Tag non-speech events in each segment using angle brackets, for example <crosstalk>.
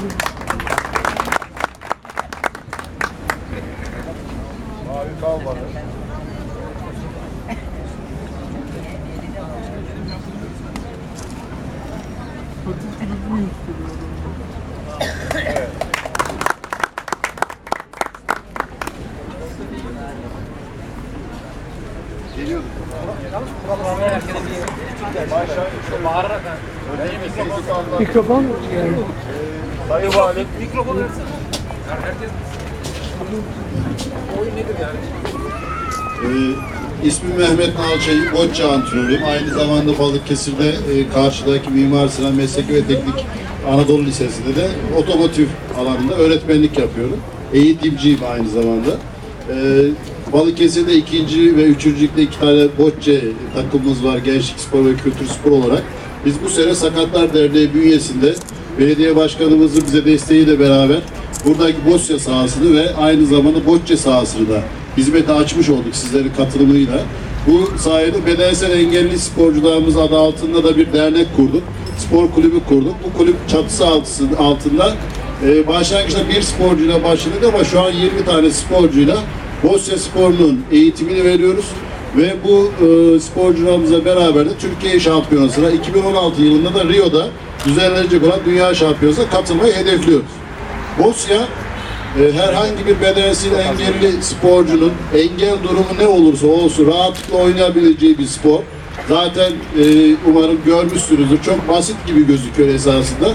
Gracias. Mikrofon yani. Sayın Valim, Ee, ismim Mehmet Nalçay, Bocca antrenörüyüm. Aynı zamanda Balıkesir'de e, karşıdaki Mimar Sinan Mesleki ve Teknik Anadolu Lisesi'nde de otomotiv alanında öğretmenlik yapıyorum. Eğitimciyim aynı zamanda. Ee, Balıkesir'de ikinci ve üçüncü ligde iki tane Bocce takımımız var gençlik spor ve kültür spor olarak. Biz bu sene Sakatlar Derneği bünyesinde belediye başkanımızın bize desteğiyle beraber buradaki Bosya sahasını ve aynı zamanda Bocce sahasını da hizmete açmış olduk sizlerin katılımıyla. Bu sayede bedensel engelli sporcularımız adı altında da bir dernek kurduk. Spor kulübü kurduk. Bu kulüp çatısı altı- altında e, başlangıçta bir sporcuyla başladık ama şu an 20 tane sporcuyla Bosya Spor'un eğitimini veriyoruz. Ve bu e, sporcularımızla beraber de Türkiye Şampiyonası'na 2016 yılında da Rio'da düzenlenecek olan Dünya Şampiyonası'na katılmayı hedefliyoruz. Bosya e, herhangi bir bedensel engelli sporcunun engel durumu ne olursa olsun rahatlıkla oynayabileceği bir spor. Zaten e, umarım görmüşsünüzdür. Çok basit gibi gözüküyor esasında.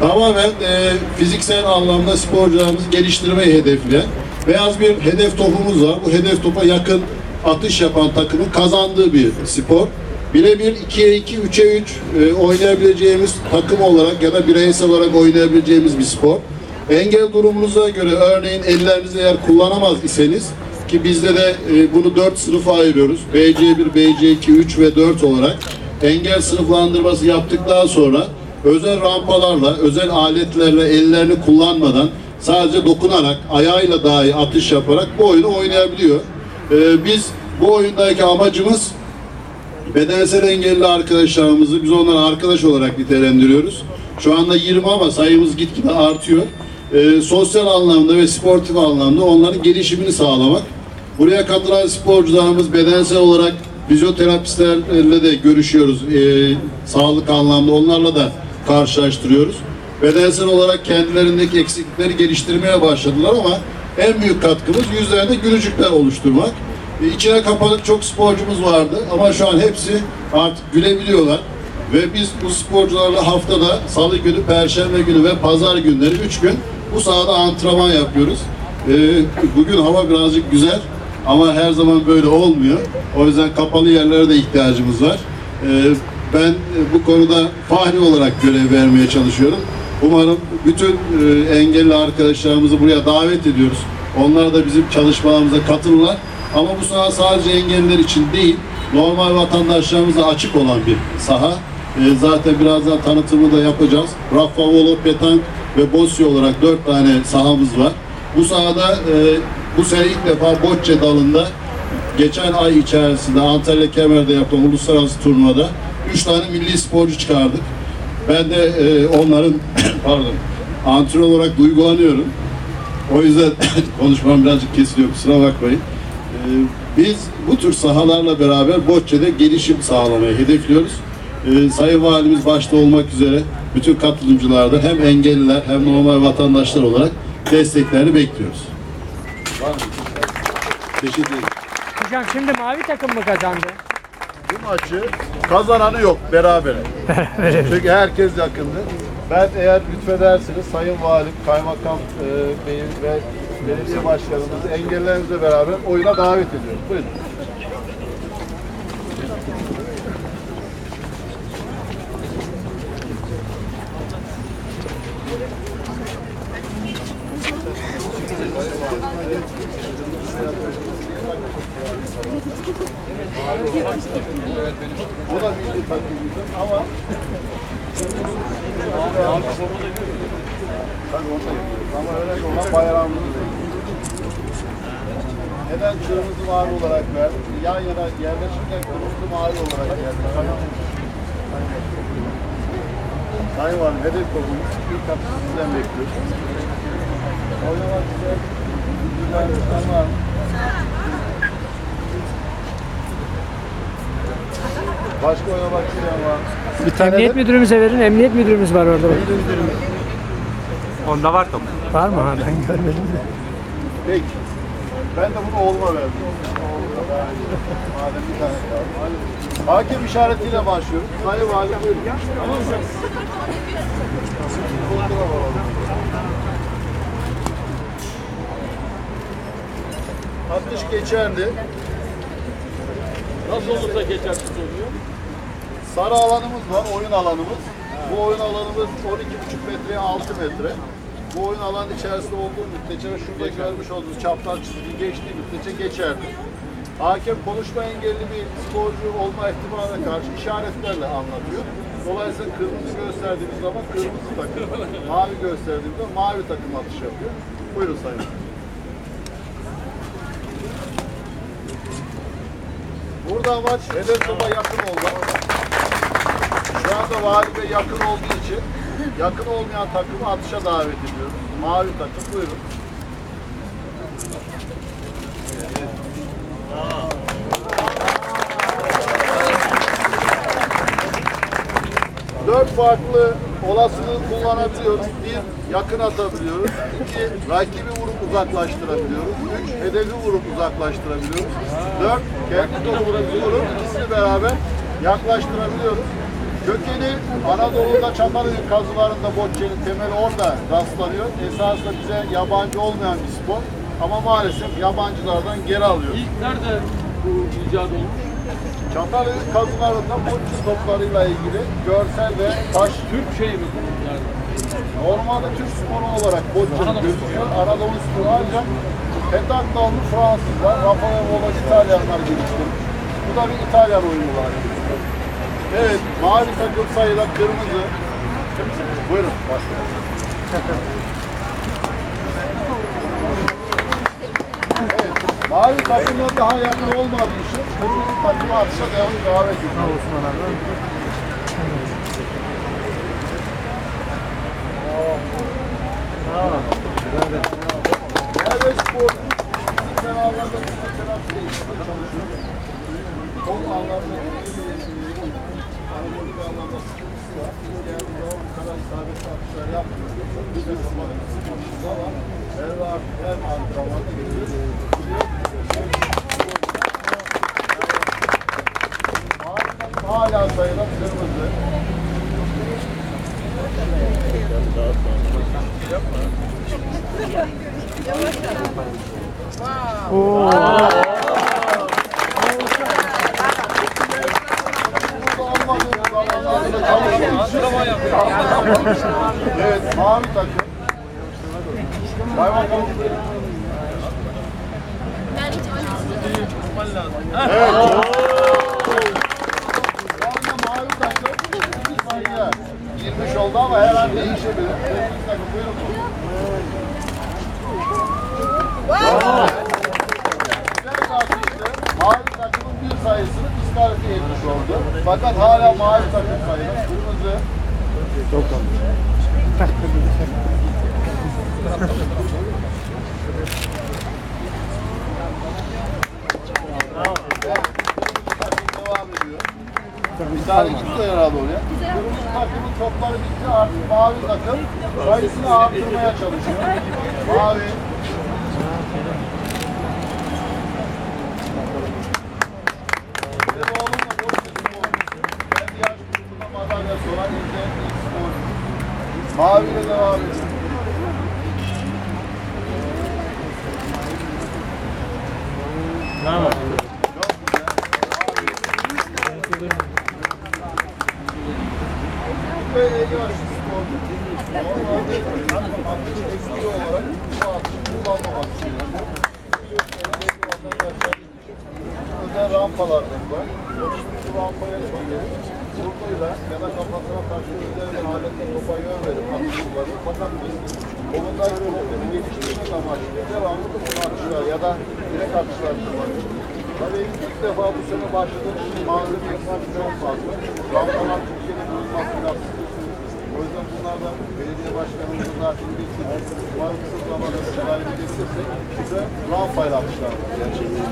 Tamamen e, fiziksel anlamda sporcularımızı geliştirmeyi hedefleyen beyaz bir hedef topumuz var. Bu hedef topa yakın atış yapan takımın kazandığı bir spor. Birebir 2'ye 2, 3'e 3 e, oynayabileceğimiz takım olarak ya da bireysel olarak oynayabileceğimiz bir spor. Engel durumunuza göre örneğin ellerinizi eğer kullanamaz iseniz ki bizde de e, bunu 4 sınıfa ayırıyoruz. BC1, BC2, 3 ve 4 olarak engel sınıflandırması yaptıktan sonra özel rampalarla, özel aletlerle ellerini kullanmadan sadece dokunarak, ayağıyla dahi atış yaparak bu oyunu oynayabiliyor. E, biz bu oyundaki amacımız bedensel engelli arkadaşlarımızı biz onları arkadaş olarak nitelendiriyoruz. Şu anda 20 ama sayımız gitgide artıyor. Ee, sosyal anlamda ve sportif anlamda onların gelişimini sağlamak. Buraya katılan sporcularımız bedensel olarak fizyoterapistlerle de görüşüyoruz. Ee, sağlık anlamda onlarla da karşılaştırıyoruz. Bedensel olarak kendilerindeki eksiklikleri geliştirmeye başladılar ama En büyük katkımız yüzlerinde gülücükler oluşturmak. E, İçine kapanık çok sporcumuz vardı ama şu an hepsi artık gülebiliyorlar. Ve biz bu sporcularla haftada salı günü, perşembe günü ve pazar günleri 3 gün bu sahada antrenman yapıyoruz. E, bugün hava birazcık güzel ama her zaman böyle olmuyor. O yüzden kapalı yerlere de ihtiyacımız var. E, ben bu konuda fahri olarak görev vermeye çalışıyorum. Umarım bütün e, engelli arkadaşlarımızı buraya davet ediyoruz. Onlar da bizim çalışmalarımıza katılırlar. Ama bu saha sadece engelliler için değil, normal vatandaşlarımıza açık olan bir saha. E, zaten birazdan tanıtımı da yapacağız. Raffavolo, Petank ve Bossi olarak dört tane sahamız var. Bu sahada e, bu sene ilk defa bocce dalında geçen ay içerisinde Antalya Kemer'de yapılan uluslararası turnuvada 3 tane milli sporcu çıkardık. Ben de e, onların <coughs> pardon antrenör olarak duygulanıyorum. O yüzden <coughs> konuşmam birazcık kesiliyor kusura bakmayın. E, biz bu tür sahalarla beraber Bocce'de gelişim sağlamayı hedefliyoruz. E, Sayın Valimiz başta olmak üzere bütün katılımcılardan hem engelliler hem normal vatandaşlar olarak desteklerini bekliyoruz. Teşekkür ederim. Hocam şimdi mavi takım mı kazandı? Bu maçı kazananı yok berabere. Çünkü herkes yakındı. Ben eğer lütfederseniz Sayın Valim, Kaymakam e, Bey'in ve belediye başkanımızı engellerimizle beraber oyuna davet ediyoruz. Buyurun. Bu da milli takımımız ama Tabii onu da yapıyoruz. Ama de ona bayrağımızı bekliyoruz. Neden kırmızı mavi olarak verdik? Yan yana yerleşirken kırmızı mavi olarak verdik. Sayın Valim, hedef topumuz ilk atı sizden bekliyoruz. Oynamak güzel. Güzel bir var mı? Başka isteyen var mı? Bir tane Emniyet de müdürümüze verin. Emniyet müdürümüz var orada. onda var top. Var mı? Ha, ben görmedim de. Peki. Ben de bunu oğluma verdim. Madem bir tane kaldı. Hakem işaretiyle başlıyoruz. Sayın Valim buyurun. Tamam mı? Atış geçerli. Nasıl olursa geçersiz oluyor. Sarı alanımız var, oyun alanımız. Bu oyun alanımız 12,5 metreye 6 metre. Bu oyun alanı içerisinde olduğu müddetçe ve şurada görmüş olduğunuz çapraz çizgi geçtiği müddetçe geçerli. Hakem konuşma engelli bir sporcu olma ihtimaline karşı işaretlerle anlatıyor. Dolayısıyla kırmızı gösterdiğimiz zaman kırmızı takım, mavi gösterdiğimizde mavi takım atış yapıyor. Buyurun sayın. Burada amaç hedef topa yakın olmak. Anda Vali yakın olduğu için yakın olmayan takımı atışa davet ediyoruz. Mavi takım buyurun. Dört farklı olasılığı kullanabiliyoruz. Bir, yakın atabiliyoruz. İki, rakibi vurup uzaklaştırabiliyoruz. Üç, hedefi vurup uzaklaştırabiliyoruz. Dört, kendi topumuzu vurup ikisini beraber yaklaştırabiliyoruz. Kökeni Anadolu'da Çatalhöyük kazılarında boccenin temeli orada rastlanıyor. Esasında bize yabancı olmayan bir spor. Ama maalesef yabancılardan geri alıyoruz. İlk nerede bu icat olmuş? Çatalhöyük kazılarında bocce toplarıyla ilgili görsel ve taş Türk şey mi? Normalde Türk sporu olarak bocce gözüküyor. Anadolu sporu ancak dalını Fransızlar, Rafael Vola İtalyanlar geliştirmiş. Bu da bir İtalyan oyunu var. Evet, mavi takım sayıda kırmızı. Buyurun, başlayalım. Evet, mavi takımla daha yakın olmadığı için kırmızı takımı atışa devam davet ediyor. Osman abi. Serbest spor fiziksel anlamda bir terapi değişikliği çalışıyor. Kol anlamda anabolik anlamda sıkıntısı var. Geldiği zaman bu kadar isabetli atışlar yapmıyor. Biz de zamanı atışımız ama Hem artık hem antrenmanda gidiyoruz. Hala sayılan kırmızı. Çalışıyoruz. Evet, mavi takım. Bay bakalım. Şu anda mavi takım bir sayıya girmiş oldu ama her an değişebilir. Takım buyurun. Güzel karşılıklı mavi takımın bir sayısını diskalifiye etmiş oldu. Fakat hala mavi takım sayılır. Kırmızı devam ediyor. Bir tane gitti herhalde oraya. Kırmızı takımın topları bitti artık mavi takım sayısını artırmaya çalışıyor. Mavi. Benim oğlumla boş bir spor. Kendi yaş grubunda madalya soran izleyen bir spor. Mavi ile devam ediyor. Çok güzel. Ve eli aşı sporcu. Normalde atış tekniği olarak bu atışı kullanmamak istiyor. Özel rampalardır var. Bu rampaya çıkıyor. Vurguyla ya da kafasına taşlı üzerine aletle topa yön verip atış kolundaki problemi geliştirmek amaçlı devamlı bu atışlar ya da direkt atışlar kullanıyoruz. Tabii ilk defa bu sene başladığım için malzeme ekstrası çok fazla. Rampalar Türkiye'de bulunmaz biraz o yüzden bunlardan belediye başkanımızın zaten bir umarım kısa zamanda müdahale edeceksek bize rampayla atışlar var gerçekten.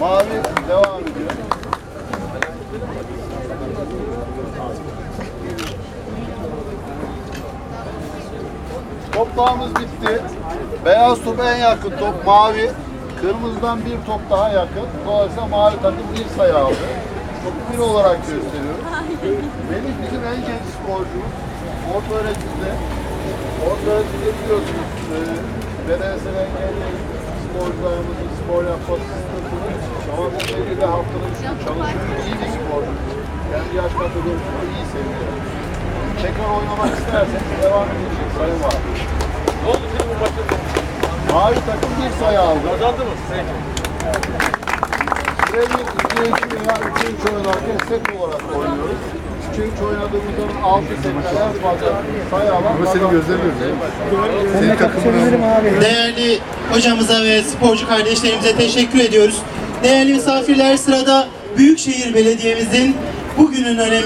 Mavi devam ediyor. Toplağımız bitti. Beyaz top en yakın top mavi. Kırmızıdan bir top daha yakın. Dolayısıyla mavi takım bir sayı aldı. Topu bir olarak gösteriyoruz. Melih bizim en genç sporcumuz. Orta öğretimde. Orta öğretimde biliyorsunuz. E, bedensel engelli sporcularımızın spor yapması bu Melih de haftanın çalışıyor. İyi bir sporcu. Kendi yaş kategorisinde iyi seviyor. Tekrar oynamak istersen devam edecek sayı var. Ne oldu senin bu maçın? Mavi takım bir sayı aldı. Kazandı mı? Peki. Süreyi 2-2 veya 3-3 oynarken set olarak oynuyoruz. 3-3 oynadığımızda 6 setten en fazla sayı alan Ama seni gözlemiyoruz ya. Senin takımın. Değerli hocamıza ve sporcu kardeşlerimize teşekkür ediyoruz. Değerli misafirler sırada Büyükşehir Belediye'mizin bugünün önemi